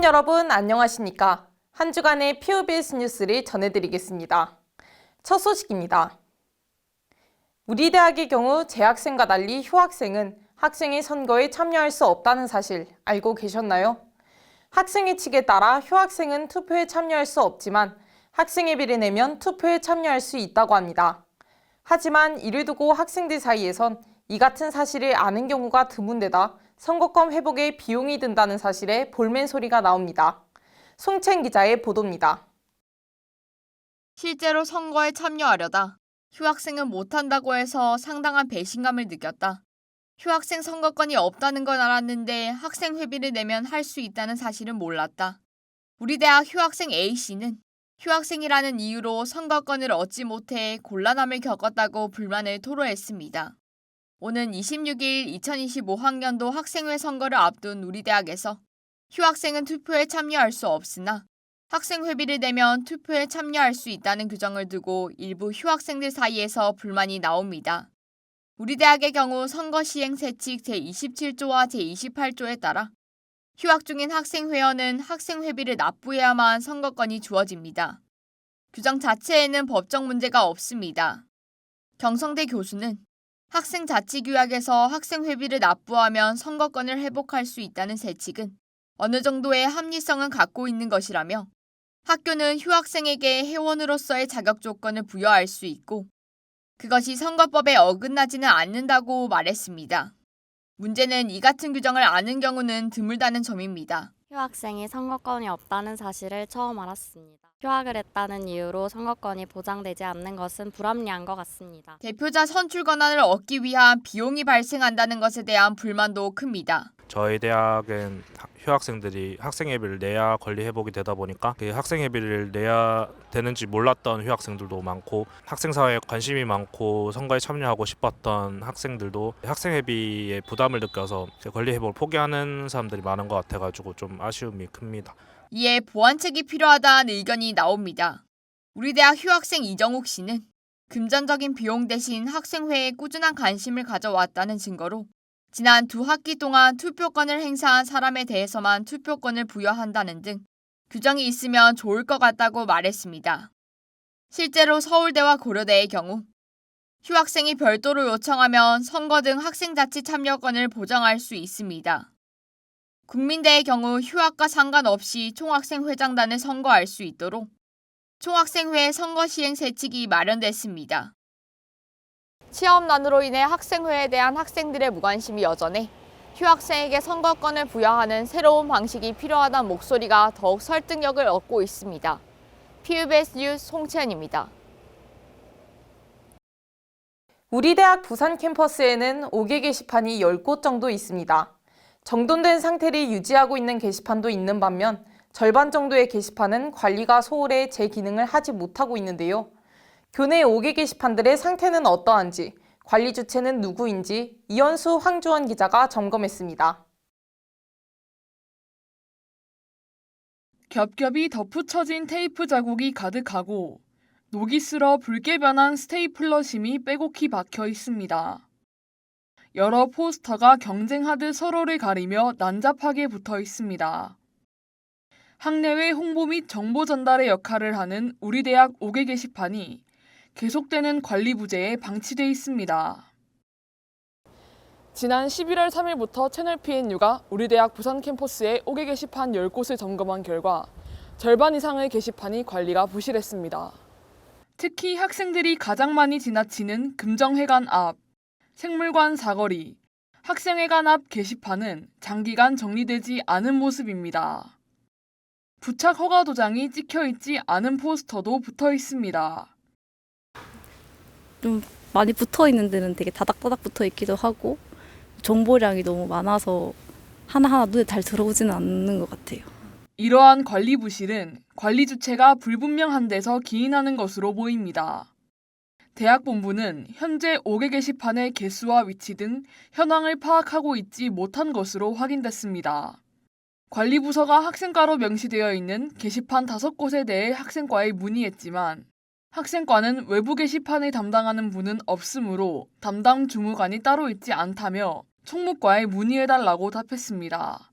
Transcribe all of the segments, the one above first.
시민 여러분 안녕하십니까? 한 주간의 POBS 뉴스를 전해드리겠습니다. 첫 소식입니다. 우리 대학의 경우 재학생과 달리 휴학생은 학생의 선거에 참여할 수 없다는 사실 알고 계셨나요? 학생의 측에 따라 휴학생은 투표에 참여할 수 없지만 학생회비를 내면 투표에 참여할 수 있다고 합니다. 하지만 이를 두고 학생들 사이에선 이 같은 사실을 아는 경우가 드문데다 선거권 회복에 비용이 든다는 사실에 볼멘 소리가 나옵니다. 송첸 기자의 보도입니다. 실제로 선거에 참여하려다 휴학생은 못한다고 해서 상당한 배신감을 느꼈다. 휴학생 선거권이 없다는 건 알았는데 학생 회비를 내면 할 수 있다는 사실은 몰랐다. 우리 대학 휴학생 A씨는 휴학생이라는 이유로 선거권을 얻지 못해 곤란함을 겪었다고 불만을 토로했습니다. 오는 26일 2025학년도 학생회 선거를 앞둔 우리 대학에서 휴학생은 투표에 참여할 수 없으나 학생 회비를 내면 투표에 참여할 수 있다는 규정을 두고 일부 휴학생들 사이에서 불만이 나옵니다. 우리 대학의 경우 선거 시행 세칙 제27조와 제28조에 따라 휴학 중인 학생 회원은 학생 회비를 납부해야만 선거권이 주어집니다. 규정 자체에는 법적 문제가 없습니다. 경성대 교수는 학생 자치규약에서 학생 회비를 납부하면 선거권을 회복할 수 있다는 세칙은 어느 정도의 합리성은 갖고 있는 것이라며 학교는 휴학생에게 회원으로서의 자격 조건을 부여할 수 있고 그것이 선거법에 어긋나지는 않는다고 말했습니다. 문제는 이 같은 규정을 아는 경우는 드물다는 점입니다. 휴학생이 선거권이 없다는 사실을 처음 알았습니다. 휴학을 했다는 이유로 선거권이 보장되지 않는 것은 불합리한 것 같습니다. 대표자 선출 권한을 얻기 위한 비용이 발생한다는 것에 대한 불만도 큽니다. 저희 대학은 하- 휴학생들이 학생회비를 내야 권리 회복이 되다 보니까 그 학생회비를 내야 되는지 몰랐던 휴학생들도 많고 학생사회에 관심이 많고 선거에 참여하고 싶었던 학생들도 학생회비에 부담을 느껴서 그 권리 회복을 포기하는 사람들이 많은 것 같아가지고 좀 아쉬움이 큽니다. 이에 보완책이 필요하다는 의견이 나옵니다. 우리 대학 휴학생 이정욱 씨는 금전적인 비용 대신 학생회에 꾸준한 관심을 가져왔다는 증거로 지난 두 학기 동안 투표권을 행사한 사람에 대해서만 투표권을 부여한다는 등 규정이 있으면 좋을 것 같다고 말했습니다. 실제로 서울대와 고려대의 경우 휴학생이 별도로 요청하면 선거 등 학생 자치 참여권을 보장할 수 있습니다. 국민대의 경우 휴학과 상관없이 총학생회장단을 선거할 수 있도록 총학생회 선거 시행 세칙이 마련됐습니다. 취업난으로 인해 학생회에 대한 학생들의 무관심이 여전해 휴학생에게 선거권을 부여하는 새로운 방식이 필요하다는 목소리가 더욱 설득력을 얻고 있습니다. PBS 뉴스 송채연입니다. 우리 대학 부산 캠퍼스에는 5개 게시판이 10곳 정도 있습니다. 정돈된 상태를 유지하고 있는 게시판도 있는 반면 절반 정도의 게시판은 관리가 소홀해 제 기능을 하지 못하고 있는데요. 교내 5개 게시판들의 상태는 어떠한지, 관리 주체는 누구인지 이현수 황주원 기자가 점검했습니다. 겹겹이 덧붙여진 테이프 자국이 가득하고 녹이 슬어 붉게 변한 스테이플러 심이 빼곡히 박혀 있습니다. 여러 포스터가 경쟁하듯 서로를 가리며 난잡하게 붙어 있습니다. 학내외 홍보 및 정보 전달의 역할을 하는 우리 대학 5개 게시판이 계속되는 관리 부재에 방치돼 있습니다. 지난 11월 3일부터 채널 PNU가 우리 대학 부산 캠퍼스의 5개 게시판 10곳을 점검한 결과 절반 이상의 게시판이 관리가 부실했습니다. 특히 학생들이 가장 많이 지나치는 금정회관 앞, 생물관 사거리, 학생회관 앞 게시판은 장기간 정리되지 않은 모습입니다. 부착 허가 도장이 찍혀 있지 않은 포스터도 붙어 있습니다. 좀 많이 붙어 있는 데는 되게 다닥다닥 붙어 있기도 하고 정보량이 너무 많아서 하나하나 눈에 잘 들어오지는 않는 것 같아요. 이러한 관리 부실은 관리 주체가 불분명한 데서 기인하는 것으로 보입니다. 대학 본부는 현재 5개 게시판의 개수와 위치 등 현황을 파악하고 있지 못한 것으로 확인됐습니다. 관리부서가 학생과로 명시되어 있는 게시판 5곳에 대해 학생과에 문의했지만 학생과는 외부 게시판을 담당하는 분은 없으므로 담당 주무관이 따로 있지 않다며 총무과에 문의해달라고 답했습니다.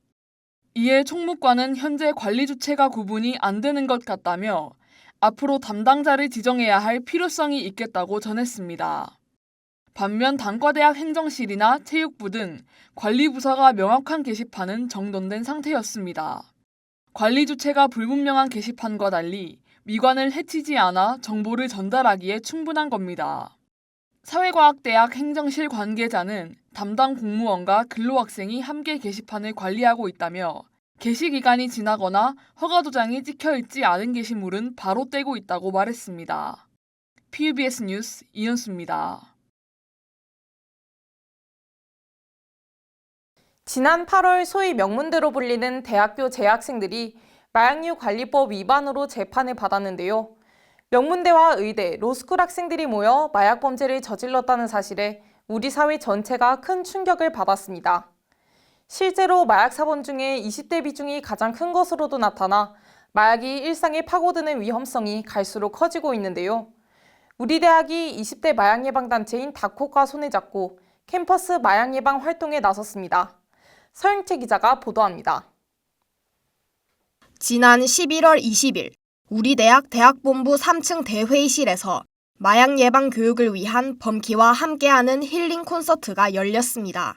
이에 총무과는 현재 관리 주체가 구분이 안 되는 것 같다며 앞으로 담당자를 지정해야 할 필요성이 있겠다고 전했습니다. 반면 단과대학 행정실이나 체육부 등 관리 부서가 명확한 게시판은 정돈된 상태였습니다. 관리 주체가 불분명한 게시판과 달리 미관을 해치지 않아 정보를 전달하기에 충분한 겁니다. 사회과학대학 행정실 관계자는 담당 공무원과 근로학생이 함께 게시판을 관리하고 있다며 게시 기간이 지나거나 허가 도장이 찍혀 있지 않은 게시물은 바로 떼고 있다고 말했습니다. PUBS 뉴스 이현수입니다. 지난 8월 소위 명문대로 불리는 대학교 재학생들이 마약류 관리법 위반으로 재판을 받았는데요. 명문대와 의대, 로스쿨 학생들이 모여 마약 범죄를 저질렀다는 사실에 우리 사회 전체가 큰 충격을 받았습니다. 실제로 마약 사범 중에 20대 비중이 가장 큰 것으로도 나타나 마약이 일상에 파고드는 위험성이 갈수록 커지고 있는데요. 우리 대학이 20대 마약 예방 단체인 다코과 손을 잡고 캠퍼스 마약 예방 활동에 나섰습니다. 서영채 기자가 보도합니다. 지난 11월 20일 우리 대학 대학본부 3층 대회의실에서 마약 예방 교육을 위한 범키와 함께하는 힐링 콘서트가 열렸습니다.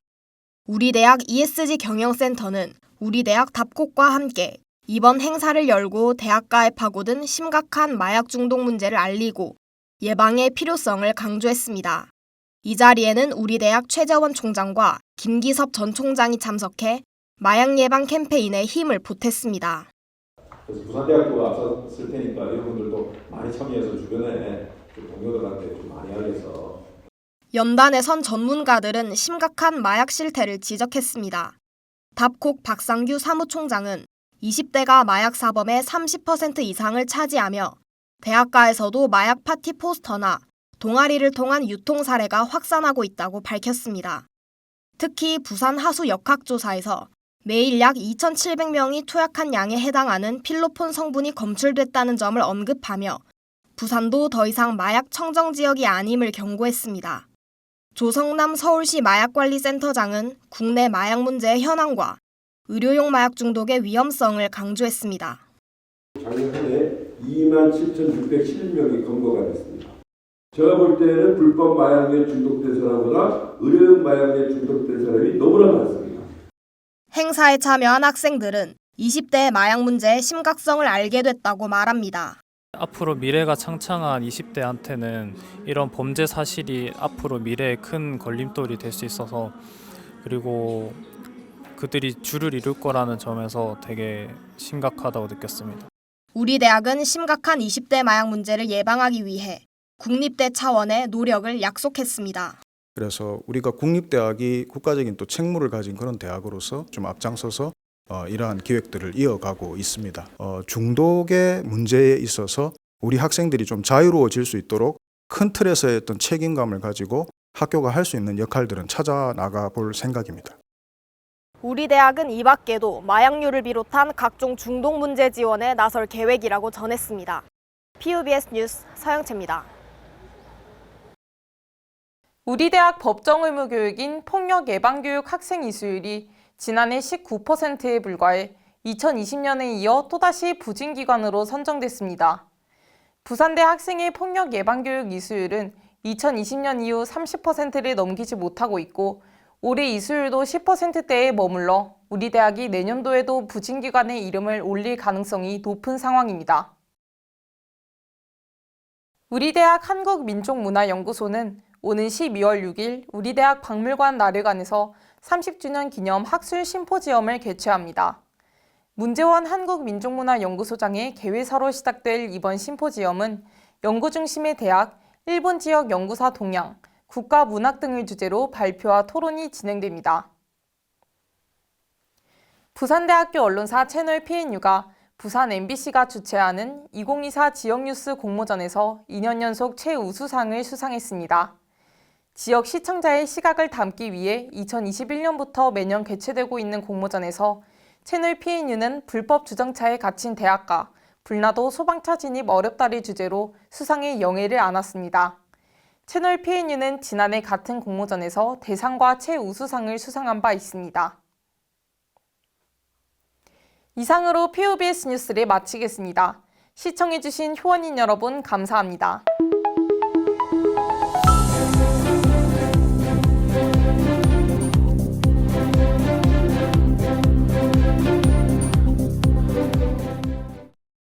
우리 대학 ESG 경영센터는 우리 대학 답곡과 함께 이번 행사를 열고 대학가에 파고든 심각한 마약 중독 문제를 알리고 예방의 필요성을 강조했습니다. 이 자리에는 우리 대학 최재원 총장과 김기섭 전 총장이 참석해 마약 예방 캠페인에 힘을 보탰습니다. 그래서 부산대학교가 앞섰을 테니까 여러분들도 많이 참여해서 주변에 좀 동료들한테 좀 많이 알려서 연단에 선 전문가들은 심각한 마약 실태를 지적했습니다. 답콕 박상규 사무총장은 20대가 마약 사범의 30% 이상을 차지하며 대학가에서도 마약 파티 포스터나 동아리를 통한 유통 사례가 확산하고 있다고 밝혔습니다. 특히 부산 하수 역학조사에서 매일 약 2,700명이 투약한 양에 해당하는 필로폰 성분이 검출됐다는 점을 언급하며 부산도 더 이상 마약 청정 지역이 아님을 경고했습니다. 조성남 서울시 마약관리센터장은 국내 마약 문제의 현황과 의료용 마약 중독의 위험성을 강조했습니다. 작년 한해 2만 7,607명이 검거가 됐습니다. 제가 볼 때는 불법 마약에 중독된 사람보다 의료용 마약에 중독된 사람이 너무나 많습니다. 행사에 참여한 학생들은 20대의 마약 문제의 심각성을 알게 됐다고 말합니다. 앞으로 미래가 창창한 20대한테는 이런 범죄 사실이 앞으로 미래에 큰 걸림돌이 될 수 있어서 그리고 그들이 줄을 이룰 거라는 점에서 되게 심각하다고 느꼈습니다. 우리 대학은 심각한 20대 마약 문제를 예방하기 위해 국립대 차원의 노력을 약속했습니다. 그래서 우리가 국립대학이 국가적인 또 책무를 가진 그런 대학으로서 좀 앞장서서 어, 이러한 기획들을 이어가고 있습니다. 어, 중독의 문제에 있어서 우리 학생들이 좀 자유로워질 수 있도록 큰 틀에서의 어떤 책임감을 가지고 학교가 할 수 있는 역할들은 찾아 나가 볼 생각입니다. 우리 대학은 이 밖에도 마약류를 비롯한 각종 중독 문제 지원에 나설 계획이라고 전했습니다. PUBS 뉴스 서영채입니다. 우리 대학 법정 의무 교육인 폭력 예방 교육 학생 이수율이 지난해 19%에 불과해 2020년에 이어 또다시 부진기관으로 선정됐습니다. 부산대 학생의 폭력 예방 교육 이수율은 2020년 이후 30%를 넘기지 못하고 있고 올해 이수율도 10%대에 머물러 우리 대학이 내년도에도 부진기관의 이름을 올릴 가능성이 높은 상황입니다. 우리 대학 한국민족문화연구소는 오는 12월 6일 우리 대학 박물관 나르관에서 30주년 기념 학술 심포지엄을 개최합니다. 문재원 한국민족문화연구소장의 개회사로 시작될 이번 심포지엄은 연구 중심의 대학, 일본 지역 연구사 동향, 국가 문학 등을 주제로 발표와 토론이 진행됩니다. 부산대학교 언론사 채널 PNU가 부산 MBC가 주최하는 2024 지역뉴스 공모전에서 2년 연속 최우수상을 수상했습니다. 지역 시청자의 시각을 담기 위해 2021년부터 매년 개최되고 있는 공모전에서 채널 PNU는 불법 주정차에 갇힌 대학가, 불나도 소방차 진입 어렵다를 주제로 수상의 영예를 안았습니다. 채널 PNU는 지난해 같은 공모전에서 대상과 최우수상을 수상한 바 있습니다. 이상으로 POBS 뉴스를 마치겠습니다. 시청해주신 효원인 여러분 감사합니다.